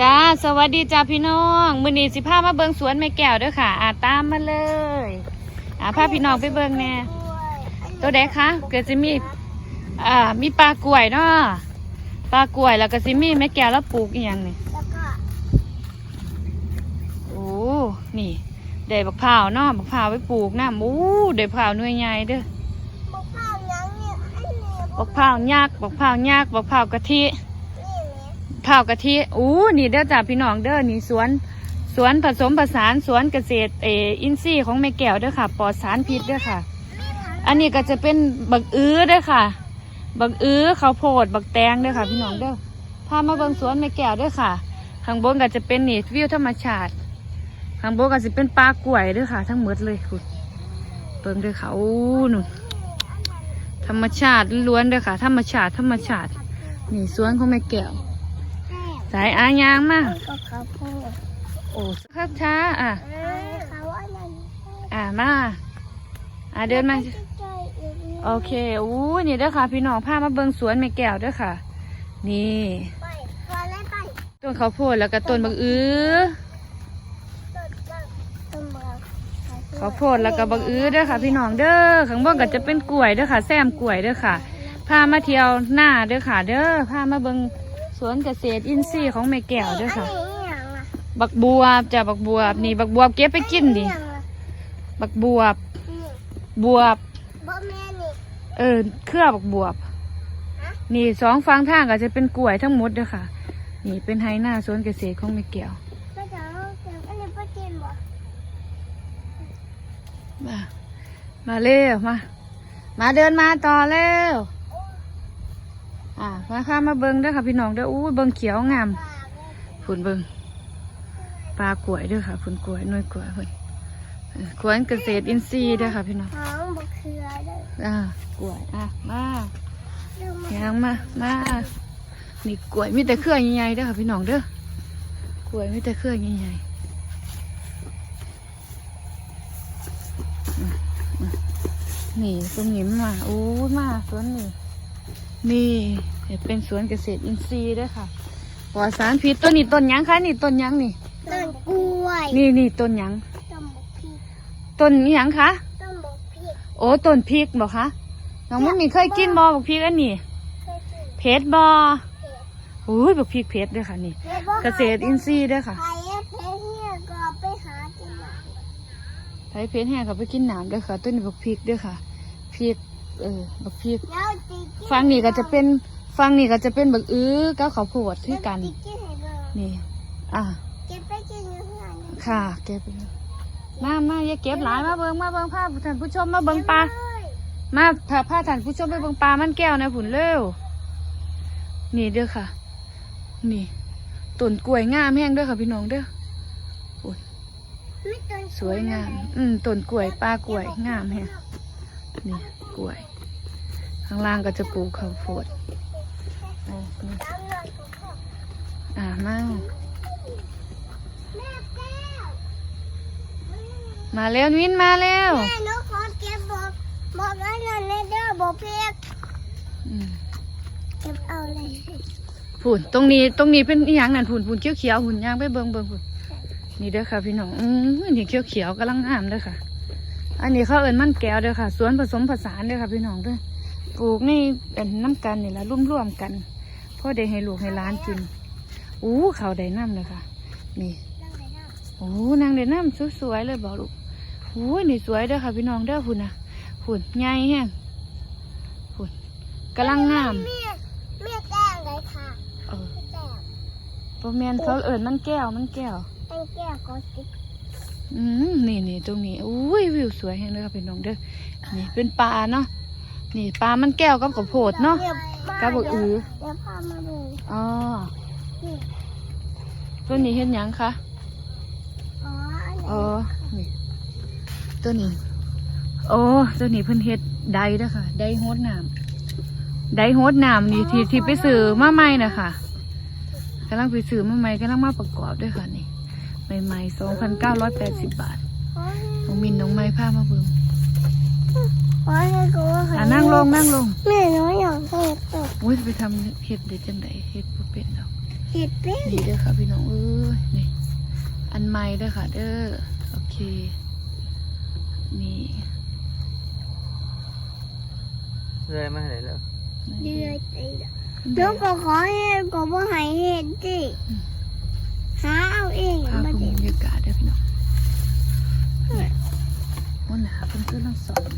จ้า สวัสดีจ้าพี่น้อง มื้อนี้สิพามาเบิงสวนแม่แก้วเด้อค่ะอ่าตามมาเลยอ่าพาพี่น้องไปเบิงแหน่ตัวใดคะเกิดสิมีอ่ามีปลากล้วยเนาะปลากล้วยแล้วก็สิมีแม่แก้วแล้วปลูกอีหยังนี่แล้วก็โอ้นี่ได้บักพร้าวเนาะบักพร้าวไปปลูกน้ำโอ้ได้บักพร้าวหน่วยใหญ่เด้อบอกข้าวยังเนี่ยไอ้เนี่ยบักพร้าวยักษ์บักพร้าวยักษ์บักพร้าวกะทินี่ เนี่ยข้ากะทิอู้นี่เด้อจ้าพี่น้องเด้อนี่สวน สวนผสมผสานสวนเกษตรเอออินทรีย์ของแม่แก้วเด้อค่ะปลอดสารพิษเด้อค่ะ อันนี้ก็จะเป็นบักอื้อเด้อค่ะ บักอื้อข้าวโพดบักแตงเด้อค่ะ พี่น้องเด้อพามาเบิ่งสวนแม่แก้วเด้อค่ะ ข้างบนก็จะเป็นนี่วิวธรรมชาติข้างบนก็จะเป็นปลากล้วยเด้อค่ะ ทั้งหมดเลยคุณเบิ่งเด้อค่ะอู้หนูธรรมชาติล้วนเด้อค่ะ ธรรมชาติธรรมชาตินี่สวนของแม่แก้ว สายอายางมากก็ข้าวโพดโอ้สักช้าอะเออเขาอันนั้นอะมาอะเดินมาใกล้ๆอีกนิดโอเคอู้นี่เด้อค่ะ พี่น้องพามาเบิ่งสวนแม่แก้วเด้อค่ะ นี่ไปก่อนเลยไปต้นข้าวโพดแล้วก็ต้นบักอื้อต้นต้นต้นเมืองข้าวโพดแล้วก็บักอื้อเด้อค่ะ พี่น้องเด้อข้างบนก็จะเป็นกล้วยเด้อค่ะ แซมกล้วยเด้อค่ะพามาเที่ยวหน้าเด้อค่ะ เด้อพามาเบิ่ง สวนเกษตรอินทรีย์ของแม่แก้วเด้อค่ะอันนี้อย่างอะ บักบวบจ้ะบักบวบนี่บักบวบเก็บไปกินดิอัอย่างอะบักบวบนี่บวบบ่แม่นี่เออเครือบักบวบนี่สองฟังทางก็จะเป็นกล้วยทั้งหมดเด้อค่ะ นี่เป็นไฮหน้าสวนเกษตรของแม่แก้วก็จะเอาเก็บอันนี้ไปกินบ่มา มาเร็วมา มาเดินมาต่อเร็ว อ่ามาค่ะมาเบิ้งเด้อค่ะพี่น้องเด้ออู้ยเบิ้งเขียวงามปลาเลยผุนเบิ้งปลากล้วยเด้อค่ะผุนกล้วยหน่วยกล้วยผุนเออกล้วยเกษตรอินทรีย์เด้อค่ะพี่น้องหอมบะเขือเลยอ่ากล้วยอะมาเรื่องมันยางมามานี่กล้วยมีแต่เครือใหญ่ๆเด้อค่ะพี่น้องเด้อกล้วยมีแต่เครือใหญ่ๆอืมอืมนี่ตรงนี้มาโอ้ยมาสวนนี่ นี่เป็นสวนเกษตรอินทรีย์เด้วยค่ะปลอดสารพิษต้นนี้ต้นหยังคะนี่ต้นหยังนี่ ต้นกล้วยนี่นี่ต้นหยังต้นบกพริกต้นนี้หยังคะต้นบกพริกโอ้ต้นพริกบอกคะน้องมันมีเคยกินบอบอกพริกอันนี้เคยกินเพชรบอโอ้ยบอกพริกเพชรเด้วยค่ะนี่ แล้วก็เกษตรอินทรีย์เด้วยค่ะ ใครอะเพชรเนี่ยก็ไปหากินหมา ไทยเพชรแห้งเขาไปกินน้ำเด้วยค่ะ ต้นนี้บอกพริกเด้วยค่ะพริก เออบอกพริกแล้วจีกินฟังนี่ก็จะเป็นฟังนี่ก็จะเป็นบักอื้อกับข้าวโพดที่กันแล้วจีกินให้เบิ่งนี่ อะเก็บไปกินอยู่ข้างหลังนะค่ะเก็บไปเลยมามาอย่าเก็บหลายมาเบิ่งมาเบิ่งภาพท่านผู้ชมมาเบิ่งปลาเอ้ยมาพาพาท่านผู้ชมไปเบิ่งปลามันแก้วนะผุนเร็วนี่เด้อค่ะ นี่ต้นกล้วยงามแห้งเด้อค่ะพี่น้องเด้อไม่ต้นสวยงาม อืมต้นกล้วยปลากล้วยงามแฮงนี่กล้วย ข้างล่างก็จะปลูกข้าวโพดอ่านี่ตามหน่อยของเขาอ่ามาแม่แก้วมาแล้ววินมาแล้วแม่หนูขอเก็บบอกบอกอันนั้นในเด้อบอกเพชรอืมเก็บเอาเลยผุนตรงนี้ตรงนี้เป็นอหย่างนั่นผุนผุนเขียวเขียวๆหุ่นย่างไปเบิ่งเบิ่งผุนนี่เด้อค่ะพี่น้องอืมนี่เขียวเขียวๆกำลังงามเด้อค่ะ อันนี้เขาเอิ้นมันแก้วเด้อค่ะสวนผสมผสานเด้อค่ะพี่น้องเด้อ ปลูกนี่เป็นน้ำกันนี่ละร่วมๆกันพ่อได้ให้ลูกให้หล้านกินอู้เขาได้น้ำเลยค่ะ นี่นั่งไหนนะโอ้นางได้น้ำสวยๆเลยบอกลูกโอ้ยนี่สวยเด้อค่ะพี่น้องเด้อหุ่นนะหุ่นใหญ่แฮงหุ่นกำลังงามแม่แม่แก้วเลยค่ะเออแม่แก้วปรแมนเขาเอิญมันแก้วมันแก้วตั้งแก้วก็สิบอืมนี่นี่ตรงนี้อุ้ยวิวสวยแฮงเลยค่ะพี่น้องเด้อนี่เป็นปลาเนาะ นี่ปลามันแก้วกับข้าวโพดเนาะดี๋ยวมากับบักอือเดี๋ยวพามาดูอ๋อนี่ตัวนี้เห็นหยังคะอ๋ออันไหนอ๋อนี่ตัวนี้โอ้ตัวนี้เพิ่นเฮ็ดไดเด้อค่ะไดโฮดน้ำไดโฮดน้ำนี่ที่ที่ไปซื้อมาใหม่น่ะค่ะกำลังไปซื้อมาใหม่กำลังมาประกอบด้วยค่ะนี่ใหม่ๆสองพันเก้าร้อยแปดสิบบาทอ๋อน้องมินน้องไม้พามาเบิ่ง อ๋อให้กูว่าอะนั่งลงนั่งลงแม่น้อยอยากให้ตกอุ้ยจะไปทำเห็ดเด็ดจังไดเห็ดบ่เป็นดอกเห็ดเป็นนี่เด้อค่ะพี่น้องเอ้ยนี่อันใหม่เด้อค่ะเด้อโอเคนี่เลยมาไหนแล้วเดือดไปลูกก็ขอเห็ดก็บ่ให้เห็ดสิหาเอาเองภาพมาของเด็บรรยากาศเด้อพี่น้องนี่วันหนาเพิ่นก็ลังสอน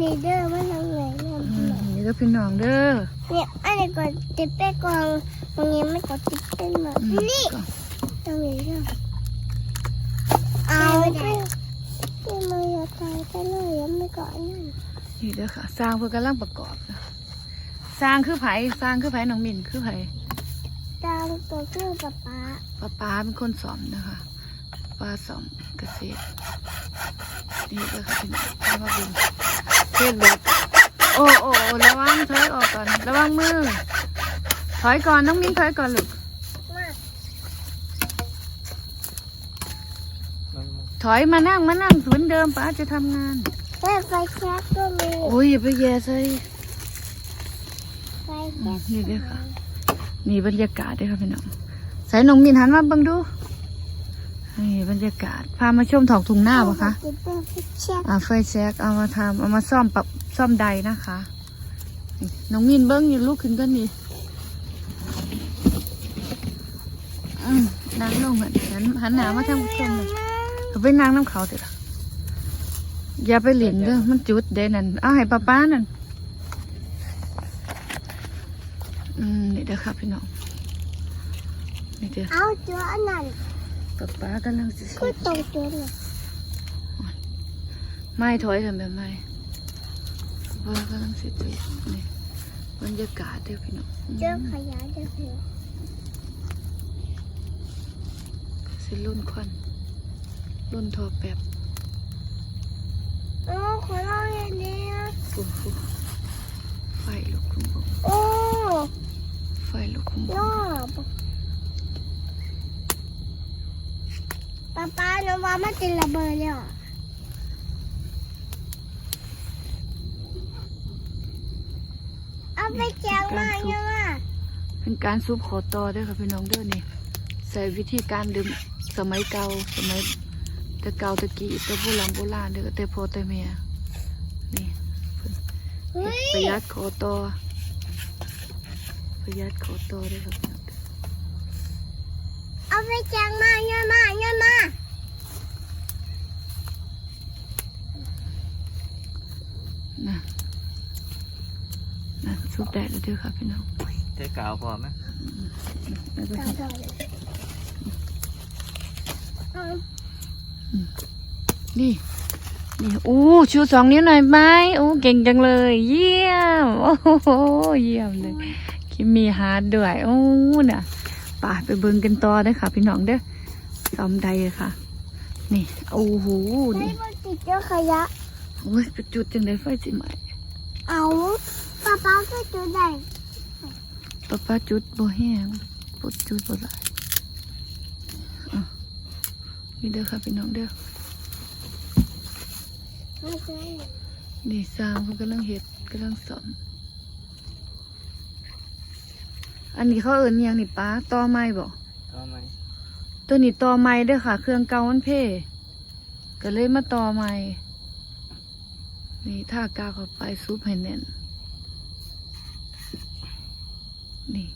นี่เด้อมันทำไงเนี่ยอืมนี่เด้อพี่น้องเด้อเนี่ยอันนี้ก็ติดไปกองตรงนี้ไม่ก็ติดเป็นแบบอืมนี่ ก็ ตรงนี้ก็เอาไปที่มือตายไปเลยยังไม่ก่อนนั่นนี่เด้อค่ะ สร้างเพื่อกำลังประกอบนะสร้างคือไผสร้างคือไผน้องมินคือไผตามตัวคือป๊าป๊าป้าป้าเป็นคนสอนนะคะป้าสอนเกษตรนี่เด้อค่ะพี่น้องเอามาเบิ่งเฮ็ดแบบโอ้โอ้โอ้ระวังถอยออกก่อนระวังมือถอยก่อนน้องมินถอยก่อนลูก มา มัน ถอยมานั่งมานั่งเหมือนเดิมป้าจะทำงานแม่ไฟแช็กก็มีโอ้ยอย่าไปแย่ใส่ไฟแช็กนี่เด้อค่ะนี่บรรยากาศเด้อค่ะพี่น้องใส่น้องมินหันมาเบิ่งดูนี่บรรยากาศพามาชมท้องทุ่งหน้าปะคะติดเป็นไฟแช็กอ่าไฟแช็กเอามาทำเอามาซ่อมปรับซ่อมใดนะคะนี่น้องมินเบิ้งอยู่ลูกขึ้นก็นี่อืมนั่งลงหันหันหันหนามาทางผู้ชมเลย เอาไปนั่งน้ำเขาเถอะอย่าไปเหรียญเด้อมันจุดเด้นั่นเอาให้ป้าป้านั่นอืมนี่เด้อครับพี่น้องนี่เด้อเอาตัวอันนั้นป้าป้ากำลังสิก็ตรงตัวน่ะไม่ถอยทำแบบไม่ป้ากำลังสิจุดนี่บรรยากาศเด้อพี่น้องอืมเจอขยะเจอขยะสิรุ่นควัน รุ่นทอแป๊บโอ้ขอเล่าอย่างนี้นะฟูฟูไฟลุกคุ้มบงโอ้ไฟลุกคุ้มบนองบป๊าป๊าหนูว่ามันจะระเบิดแล้วอะเอาไปแจกมายังอะเป็นการซุปขอตอเด้วยค่ะพี่น้องเด้อนี่ ใส่วิธีการดื่มสมัยเก่าสมัย แต่เก่าแตะกี้แต่โบราณโบราณเด้อแต่พ่อแต่แม่นี่เฮ้ยประหยัดขอตอประหยัดขอตอเด้วยค่ะพี่น้องเด้อเอาไปแจกมาเยอะมาเยอะมานะนะซุปได้แล้วเด้อค่ะพี่น้องเจ๊กาวพอไหมแล้วก็ต่อต่อเลย เอานี่นี่อู้ชูสองนิ้วหน่อยไหมโอ้เก่งจังเลย เยี่ยม โอ้โหเยี่ยมเลยคิมมีฮาร์ดด้วยโอ้น่ะป่าไปเบิ่งกันต่อเด้อค่ะ พี่น้องเด้อซ้อมใดค่ะ นี่โอ้โหไม่นี่บนติดเจอขยะโอ้ยไปจุดจังไดไฟสิไหมเอาป๊าป๊าก็จุดได้ป้าป้าจุดบ่แห้งปุดจุดบ่หลายอะ นี่เด้อค่ะพี่น้องเด้อไม่ใช่นี่สร้างเพิ่นกำลังเฮ็ดกำลังสอนอันนี้เขาเอิ้นอิหยังนี่ป้าต่อไม้บ่ก็ไหมตัวนี้ต่อไม้เด้อค่ะ เครื่องเก่ามันเพ่ก็เลยมาต่อไม้นี่ถ้ากาวเข้าไปซุปให้แน่นนี่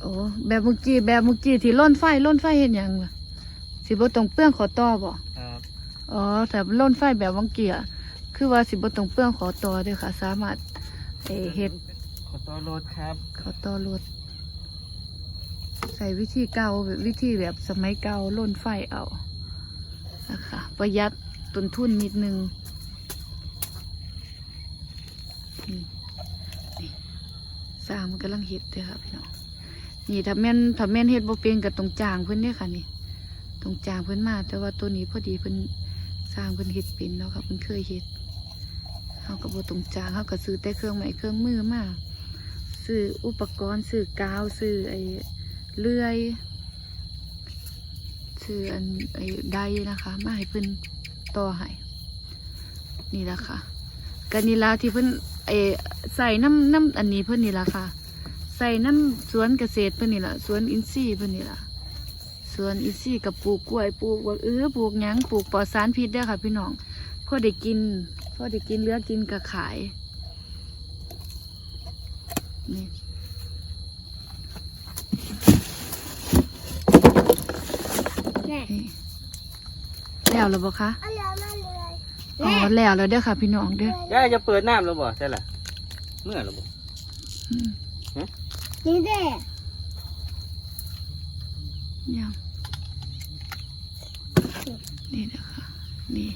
โอ้แบบเมื่อกี้แบบเมื่อกี้ที่ล่นไฟล่นไฟเห็นยังล่ะสิบ่ต้องเปลื้องขอต่อบ่ครับอ๋อแต่ล่นไฟแบบวังเกียคือว่าสิบ่ต้องเปลื้องขอต่อเด้อค่ะ สามารถเอ่อเฮ็ดขอต้อนรถครับขอต่อรถใส่วิธีเก่าแบบวิธีแบบสมัยเก่าล่นไฟเอานะคะประหยัดต้นทุนนิดนึงนี่นี่สร้างมันกำลังเฮ็ดเด้อค่ะพี่น้อง นี่ถ้าแม่นถ้าแม่นเฮ็ดบ่เป็นก็ต้องจางเพิ่นเด้อค่ะนี่ต้องจางเพิ่นมา แต่ว่าตัวนี้พอดีเพิ่นสร้างเพิ่นเฮ็ดเป็นเนาะค่ะเพิ่นเคยเฮ็ดเฮาก็บ่ต้องจางเฮาก็ซื้อแต่เครื่องไม้เครื่องมือมาซื้ออุปกรณ์ซื้อกาวซื้อไอ้เลื่อยซื้ออันไอ้ใดนะคะมาให้เพิ่นต่อให้นี่ละค่ะก็นี่ล่ะที่เพิ่นไอ้ใส่น้ำน้ำอันนี้เพิ่นนี่ละค่ะ ใส่น้ำสวนเกษตรเพิ่นนี่ล่ะสวนอินทรีย์เพิ่นนี่ล่ะสวนอินทรีย์กับปลูกกล้วยปลูกบักเออปลูกหยังปลูกปลอดสารพิษเด้อค่ะ พี่น้องพอได้กินพอได้กินเหลือกินก็ขายนี่แม่นี่แล้วแล้วบ่คะเอาเรือมาเลยอ๋อแล้วแล้วเด้อค่ะ พี่น้องเด้อย่าจะเปิดน้ำแล้วบ่ใช่ล่ะเมื่อแล้วบ่อืม นี่เด้ยังนี่เด้อค่ะนี่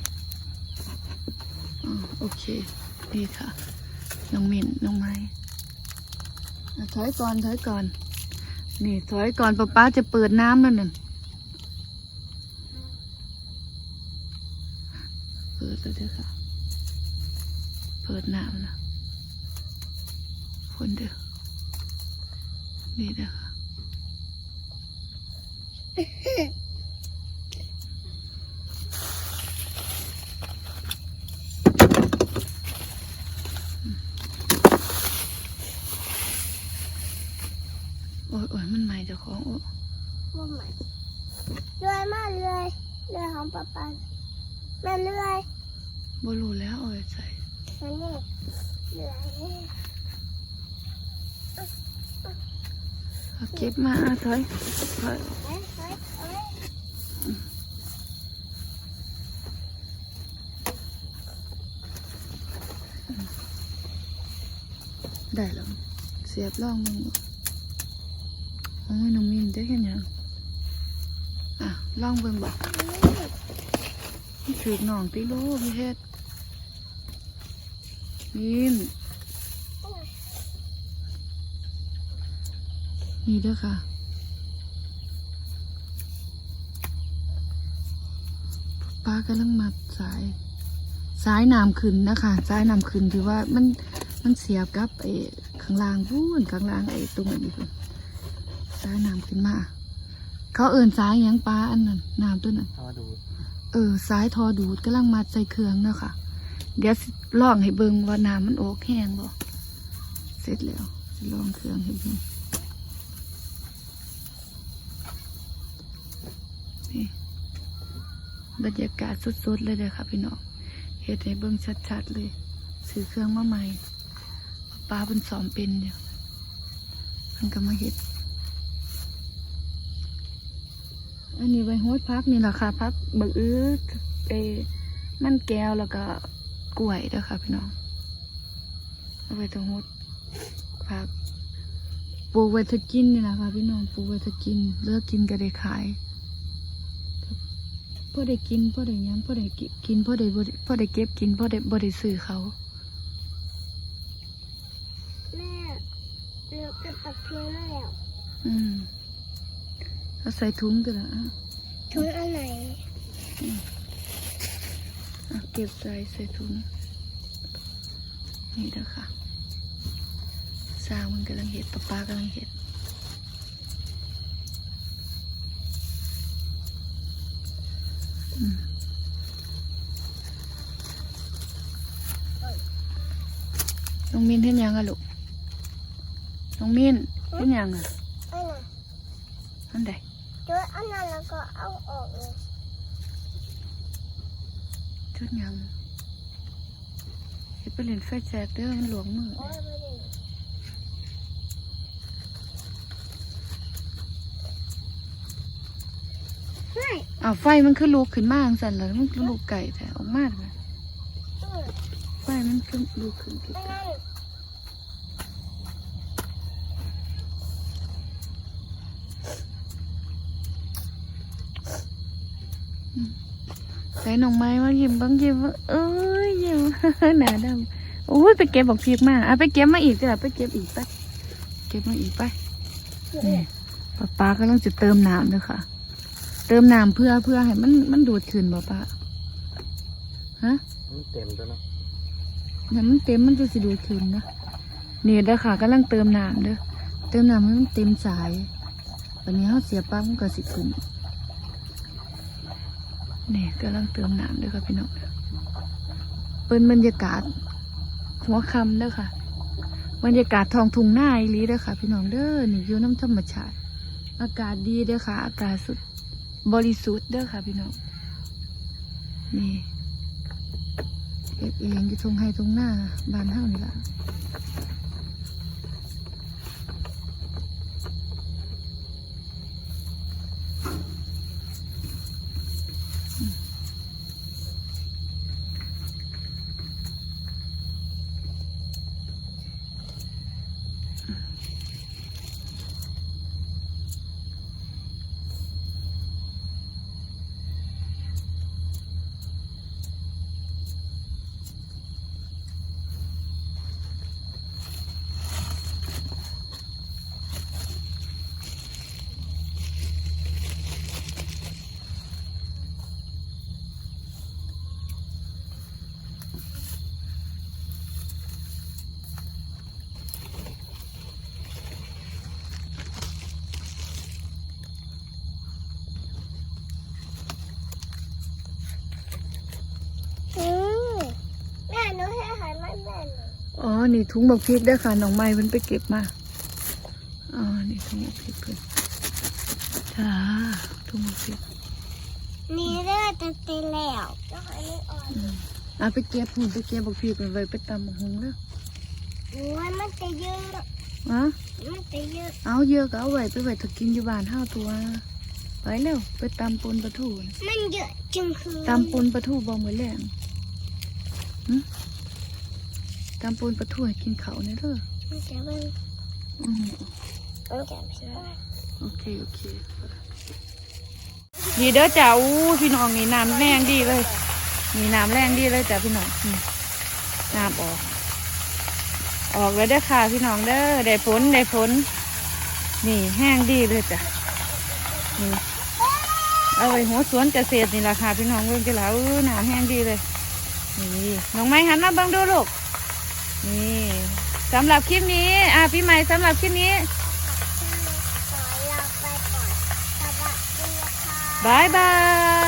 อ๋อโอเค นี่ค่ะ น้องมินน้องไม้ถอยก่อน ถอยก่อน นี่ถอยก่อนป้าป้าจะเปิดน้ำแล้วนั่นเปิดแล้วเด้อค่ะ เปิดน้ำนะคนเด้อ นี่เด้อค่ะโอ้ยโอ้ยมันใหม่เจ้าของโอ้ยว่าใหม่เรือมาเลยเรือของป๊าป๊าแม่เรือบ่รู้แล้วโอ้ยใส่นั่นนี่เรือนี่ เอาเก็บมาถอยถอยได้แล้วเสียบล่องมึงโอ้ยน้องมินได้แค่ยังอะล่องเบิ่งบอกถือหน่องติลูกพี่เฮ็ดมิน นี่เด้อค่ะ ป้ากำลังมัดสายสายน้ำขึ้นนะคะสายน้ำขึ้นถือว่ามันมันเสียบกับไอ้ข้างล่างพูนข้างล่างไอ้ตรงอันนี้พุ่นสายน้ำขึ้นมา เขาเอิ่นสายหยังปลาอันนั้นน้ำตัวนั้นเอามาดูเออสายทอดูดกำลังมัดใส่เครื่องเนาะค่ะเดี๋ยวสิลองให้เบิ่งว่าน้ำมันโอกแห้งบ่เสร็จแล้วสิลองเครื่องให้เบิ่งนี่ บรรยากาศสดๆเลยเลยค่ะพี่น้องเฮ็ดให้เบิ่งชัดๆเลยซื้อเครื่องมาใหม่ปลาเป็นสอมเป็นอยู่มันก็มาเฮ็ด อันนี้ใบโฮดพักนี่แหละค่ะพักบักอื้อเอมันแก้วแล้วก็กล้วยเด้อค่ะพี่น้องเอาไปตรงฮดพักปลูกไว้ถ้ากินนี่แหละค่ะพี่น้องปลูกไว้ถ้ากินเลิกกินก็ได้ขาย พอได้กินพอได้หย้ำพอได้กินพอได้บ่ได้พอได้เก็บกินพอได้บ่ได้ซื้อเขาแม่เรือเก็บตะเพียนมาแล้วอืมเอาใส่ถุงตัวละอะทุนอันไหนอะเก็บใส่ใส่ถุงนี่เด้อค่ะสร้างมันกำลังเห็ดป้าป้ากำลังเห็ดอืม น้องมินเห็นยังอะลูก น้องมินเห็นยังอะอันไหนอันใดจุดอันนั้นแล้วก็เอาออกเลยชุดยังเห็ดไปเล่นไฟแจกเด้อมันหลวงมือ โอ้ย ไม่ได้ไม่อ้าวไฟมันคือลูกขึ้นมาจังสั่นแล้วมันคือลูกไก่แต่ออกมาเลยอืมไฟมันคือลูกขึ้นอันนั้นใส่หนองไม้มายิ้มบ้างยิ้มบ้างเอ้ยยิ้ม หนาดำโอ้ยไปเก็บบอกพีกมาอะไปเก็บมาอีกจ้ะไปเก็บอีกไปเก็บมาอีกไปนี่ป้าป้ากำลังจะเติมน้ำเลยค่ะ เติมน้ำเพื่อเพื่อให้มันมันดูดขึ้นบ่ป้าฮะมันเต็มตัวเนาะน้ำมันเต็มมันจะสิดูดขึ้นนะนี่เด้อค่ะกำลังเติมน้ำเด้อเติมน้ำให้มันเต็มสายวันนี้เขาเสียปั๊บมันก็สิขึ้นนี่กำลังเติมน้ำเด้อค่ะพี่น้องเป็นบรรยากาศหัวคำเด้อค่ะบรรยากาศทองทุ่งหน้าอีหลีเด้อค่ะ พี่น้องเด้อนี่อยู่น้ำธรรมชาติ อากาศดีเด้อค่ะ อากาศสุด บริสุทธิ์เด้อค่ะพี่น้อง นี่เก็บเองอยู่ทงไห้ตรงหน้า บ้านเฮานี่ล่ะอืมแม่หนูให้อาหารมันแม่หนู อ๋อ นี่ถุงบักพริกเด้อค่ะน้องไม้เพิ่นไปเก็บมาอ๋อนี่ถุงบักพริกเพิ่นจ้าถุงบักพริกนี่เลือดจะเต็มแล้วแล้วอันนี้อ่อนอืมเอาไปเก็บหุ่นไปเก็บบักพริกไปไว้ไปตำบักหุงเด้อหนูว่ามันจะเยอะอ๋อมันจะเยอะเอาเยอะก็เอาไว้ไปไว้ถ้ากินอยู่บ้านเฮาตัวไปเร็วไปตำปนปลาทูน่ะมันเยอะจังคือตำปนปลาทูบ่มื้อแรงหึ ตำปนปลาทูให้กินข้าวเนี่ยเด้อมันจะเป็นอืมมันจะเป็นโอเคโอเคดีเด้อจ้าอู้พี่น้องนี่น้ำแรงดีเลยนี่น้ำแรงดีเลยจ้าพี่น้องนี่น้ำออก ออกแล้วเด้อค่ะพี่น้องเด้อได้ผลได้ผลนี่แห้งดีเลยจ้ะนี่เอาไว้หัวสวนเกษตรนี่ราคาพี่น้องเบิ่งจะแล้วเออน้ำแห้งดีเลย นี่น้องไม้หันมาเบิ่งดูลูก นี่สำหรับคลิปนี้ อะพี่ใหม่สำหรับคลิปนี้ขอลาไปก่อนสวัสดีค่ะบายบาย